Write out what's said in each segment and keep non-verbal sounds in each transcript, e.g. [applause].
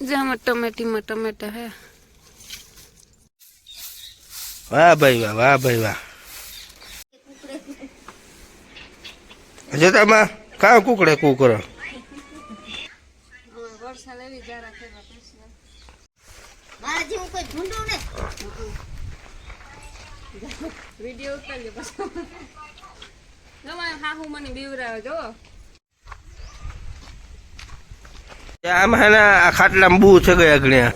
જેમાં ટમેટીમાં ટમેટા હે વાહ ભાઈ વાહ વાહ ભાઈ વાહ જતામાં કાં કુકડે કુ કરો વરસાદ એવી જારા ખેવા પછી મારા જેવું કોઈ ઢૂંઢું ને વીડિયો ઉતારજો પછી તમારે હાહુ મને બીવરાવે જો આમાં આ ખાટલા બહુ છે ગયા ગણ્યા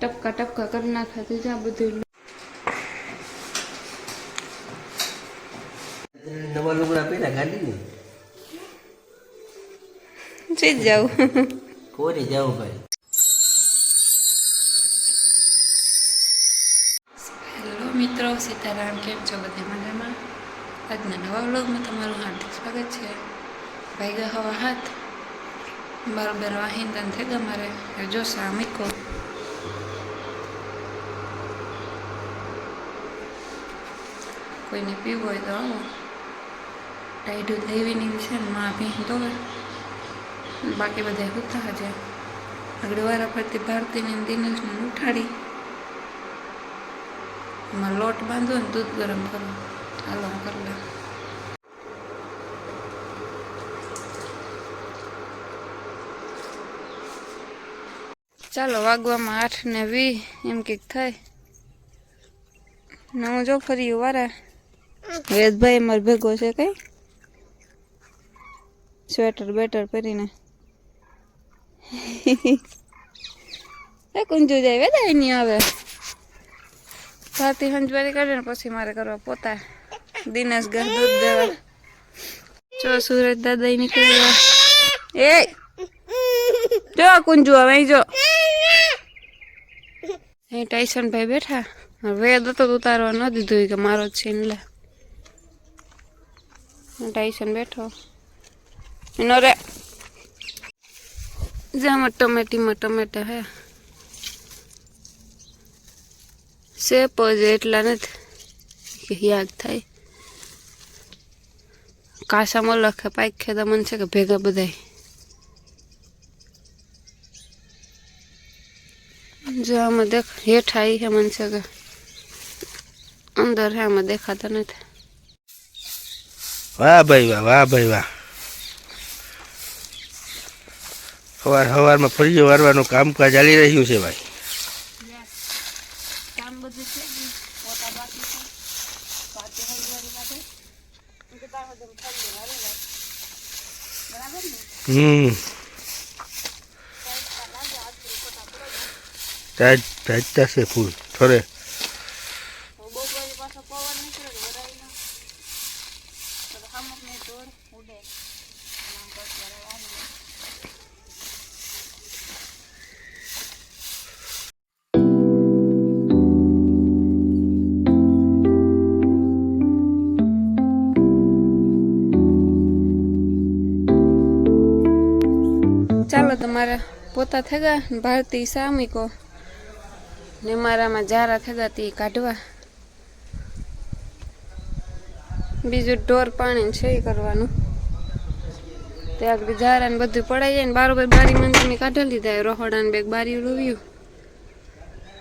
ટપકા ટપકા કરી નાખાતું આ બધું નવા લુગડા પહેલા ગાડી ચી જાવ કોને જાવ ભાઈ? હેલો મિત્રો સીતારામ કેમ છો બધે મજામાં? આજના નવા વ્લોગમાં તમારું હાર્દિક સ્વાગત છે. ભાઈ હવા હાથ. બરોબર વાહિંદન થઈ ગયા મારે જો સામિકો કોઈને પીવું હોય તો આવો ટાઈડું દેવીની છે ને માં ભીં તો બાકી બધા હુતા હજે આગળ વાર પરથી ભારતીને દિનેશને ઉઠાડી એમાં લોટ બાંધો ને દૂધ ગરમ કરો હાલો કરી ચાલો વાગવામાં આઠ ને વી એમ કંઈક થાય. ને હું જો ફરી વારા. વેદભાઈ મારો ભેગો છે કઈ? સ્વેટર બેટર પહેરીને. એ કુંજુ જાય વેદાય નહીં આવે. ભારતી હંજવારી કાઢે ને પછી મારે કરવા પોતા. દિનેશ ઘર દૂધ દેવા. જો સુરજ દાદા નીકળ્યા. એ! જો કુંજુ હવે જો. અહીં ટાઈસન ભાઈ બેઠા વેદ તો ઉતારવા ન દીધું કે મારો જ છે ને લે. ટાઈસન બેઠો. એનો રે જેમાં ટમેટીમાં ટમેટા હે. શેપ જ એટલા નથી. યાદ થાય. કાસામાં લખે પાઈક તો મન છે કે ભેગા બધાય. જો આમાં દેખ હેઠા આવી છે મને છે કે અંદર હે આમાં દેખાતા નથી. વાહ ભાઈ વાહ વાહ ભાઈ વાહ. સવાર સવારમાં ફરી વારવાનું કામકાજ ચાલી રહ્યું છે ભાઈ. કામ બસ વરાવ આવી ચાલો તમારે પોતા થઈ ગયા ને ભારતી સામિકો ને મારામાં જારા થતા તે કાઢવા. બીજું ઢોર પાણી છે એ કરવાનું. તે આગળ જારા ને બધું પડાઈ જાય ને બારોબર બારી મંદિરની કાઢી લીધા રહોડા ને બેગ બારી રોવ્યું.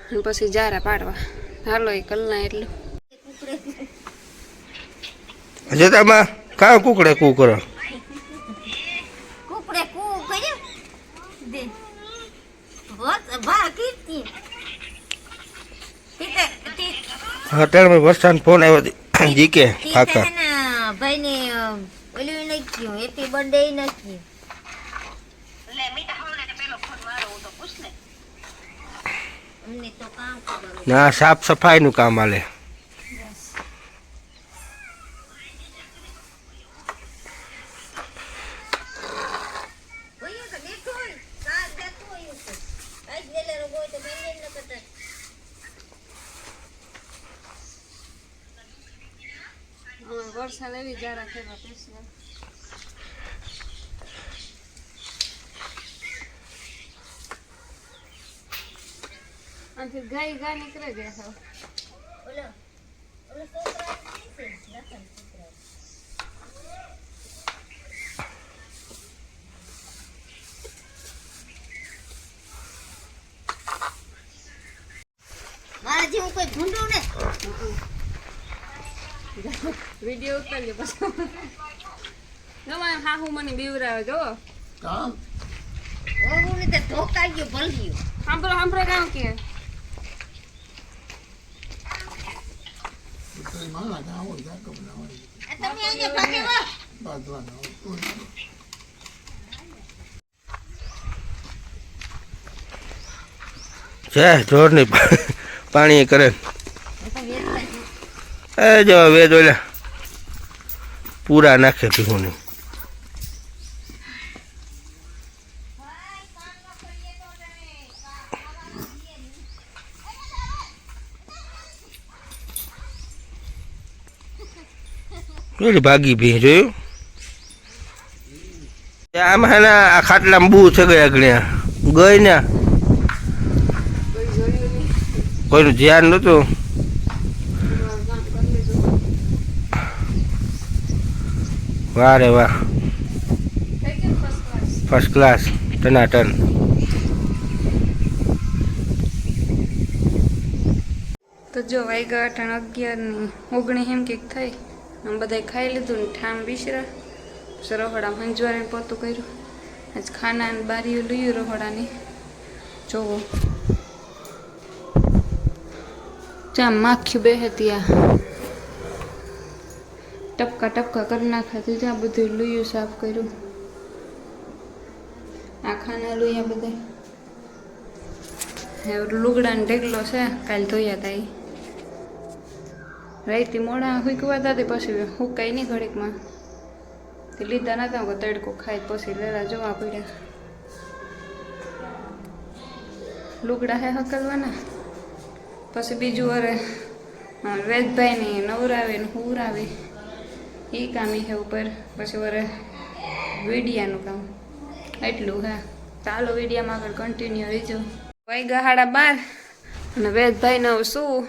અને પછી જારા પાડવા. હાલો, એ કલના એટલું. જતામાં કા કુકડે કુ કરો કુકડે કુ કર્યું દે હોત ભા કીર્તિ ટીકે ટી હા ત્યારે વરસાદ ફોન આવ્યો જીકે ફાકા. ભાઈને ઓલું નાખ્યું હેપી બર્થડે નાખ્યું અમને કામ ના સાફ સફાઈ નું કામ હાલે. વરસાદ એવી જાડા થયેલા પેશિયલ આથી ગાય નીકળે ગયા મારા જેવું કોઈ ભૂંડું ને? વીડિયો ઉતારજો પછી. તમારે હાહુ મને બીવરાવે જો ઓવું ને તે ધોકાઈ ગયો ભલગ્યો. સાંભળો સાંભળો કામ કે. આ તમે અહીંયા ભાગે વા. છે ઢોરની પાણી કરે. એ જો વેદ ઓલા પૂરા નાખે પીહુની પેલી ભાગી ભી જોયું? આમાં હે ને આ ખાટલામાં બહુ છે ગયા ગણ્યા. ગઈ ને. કોઈનું ધ્યાન નહોતું. વાહ રે વાહ. ફર્સ્ટ ક્લાસ ટનાટન. તો જો વાગ્યા અઠાણ અગિયારની ઓગણી એમ કંઈક થઈ આમ બધાય ખાઈ લીધું ને ઠામ વિસરા. રહોડા મંજવારે પોતું કર્યું. આજ ખાના ને બારીઓ લયું રહોડાની. જોવો. ચામ માખ્યું બે ત્યાં. ટપકા ટપકા કરી નાખ્યા ત્યાં બધું લુયું સાફ કર્યું. આખાના ખાના લુયા બધા લુગડાનો ઢેકલો છે, કાલ ધોયા હતા એ રાઈતી મોડા હુકવા હતા તે પછી હુકાઈ નહીં ઘડીકમાં. તે લીધા નતા કે તડકો ખાઈ પછી લેલા જોવા પડ્યા. લુગડા હે હકલવાના? પછી બીજું વરે વેદભાઈને નવરાવે ને હુરાવે એ કામ હે ઉપર. પછી વરે વીડિયાનું કામ. એટલું હા. ચાલો વીડિયામાં આગળ કન્ટિન્યુ રહીજો. ભાઈ ગહાડા બાર. અને વેદભાઈને શું?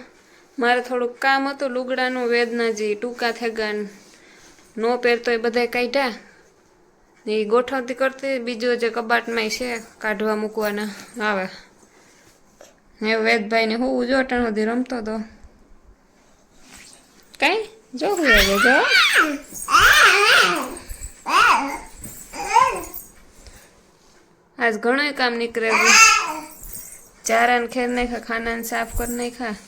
મારે થોડુંક કામ હતું લુગડાનું વેદના જે ટૂંકા થેગા નો. પહેરતો એ બધા કાઢ્યા. એ ગોઠવતી કરતી બીજો જે કબાટમાં છે, કાઢવા મૂકવાના. આવે. હવે વેદભાઈને હું જો અટાણ સુધી રમતો હતો કાંઈ? જો હું આવે જો આજ ઘણો કામ નીકળે છે ચારાને ખેર નાખ્યા ખાનાને સાફ કરી નાખ્યા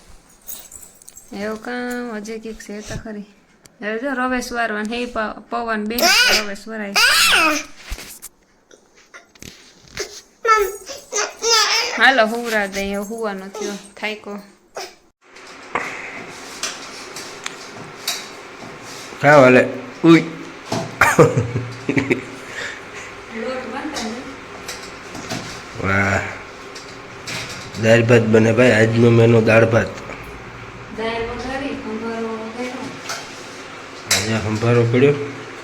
એવું કામ હજી કીક છે તો ખરી હવે જો રવેશ વારવાનું હે પવન બે રવેશ વરાય હાલો હુરા દઈએ હુવાનો થયો થાયકો ખાવ હાલે ઉઈ વાહ દાળ ભાત બને ભાઈ આજનો મેનો દાળ ભાત આજે સંભારો પડ્યો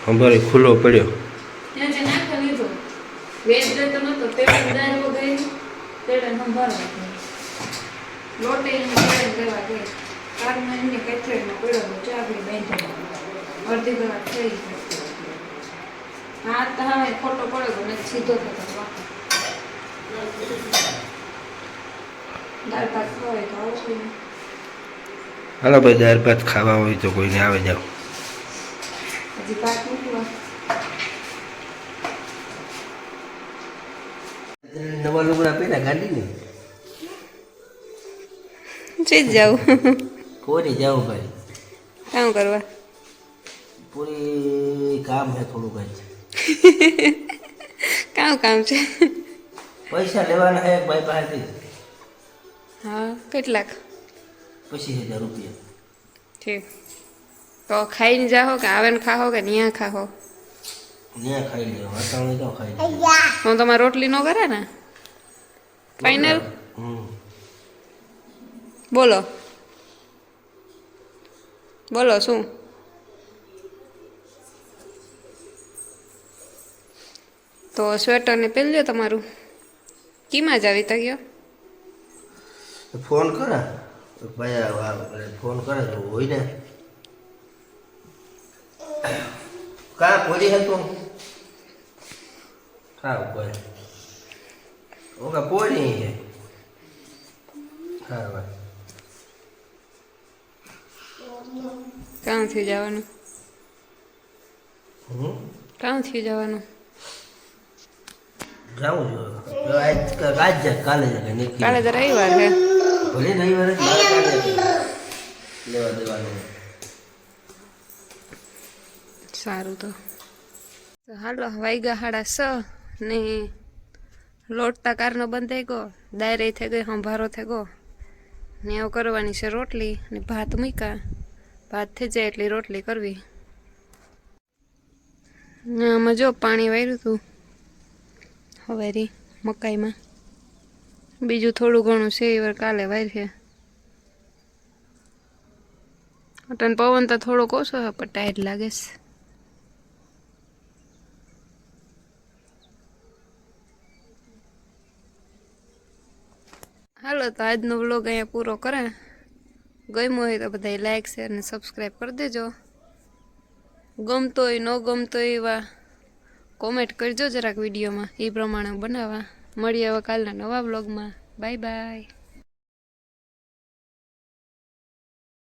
સંભારો ખુલ્લો પડ્યો. લોટે એને ગઈ કારમાં એમને કચરામાં પડ્યો ચાકરી બાંધ્યો અડધી કલાક થઈ હાથ તો હવે ખોટો પડ્યો ને સીધો થતો દાળ ભાત હોય તો આવશે હાલો ભાઈ દાળ ભાત ખાવા હોય તો કોઈને આવે જાઓ. હજી ભાત મૂકવા નવા લુગડા પહેર્યા ગાડીને જઈ જાઉં કોની જાઓ ભાઈ? કામ કરવા. પૂરી કામ છે થોડું જ [laughs] કામ કામ છે. પૈસા લેવાના હે ભાઈ પાસેથી. હા કેટલાક? પચીસ હજાર રૂપિયા. ઠીક. તો ખાઈને જાઓ કે આવે ને ખાઓ કે ન્યા ખાઓ? ન્યા ખાઈ લે વાતાવરણ તો ખાઈ હું તમારે રોટલી નો કરે ને? ફાઇનલ બોલો. બોલો શું? તો સ્વેટરને પહેરી લ્યો તમારું. કીમાં જ આવી તા ગયો ફોન કરા. ભાઈ ફોન કરે તો હોય ને. કા પોલી હતું હા ઉપર ઓકા પોલી હા ભાઈ. ક્યાં જવાનું? ક્યાં થયું જવાનું? જાઉં છું આજ આજ કાલે જા નીકળી કાલે તો રવિવાર છે. ભલે. લેવા દેવાનું. સારું તો. હાલો વાઈગા હાડા સ ને લોટતા કારનો બંધ થઈ ગયો. દાયરે થઈ ગઈ સંભારો થઈ ગયો. ને એવું કરવાની છે રોટલી ને ભાત મૂક્યા. ભાત થઈ જાય એટલી રોટલી કરવી. ને આમાં જો પાણી વાર્યું હતું. હવેરી મકાઈમાં. બીજું થોડું ઘણું છે એ વાર કાલે વાર્યું અટન પવન તો થોડોક ઓછો છે, પણ ટાયર લાગે છે. હાલો, તો આજનો વ્લોગ અહીંયા પૂરો કરે ગમ્યો હોય તો બધા લાઈક શેર અને સબસ્ક્રાઈબ કરી દેજો. ગમતો હોય, ન ગમતો એવા કોમેન્ટ કરજો જરાક વિડીયોમાં એ પ્રમાણે બનાવવા. મળીએ હવે કાલના નવા બ્લોગમાં બાય બાય.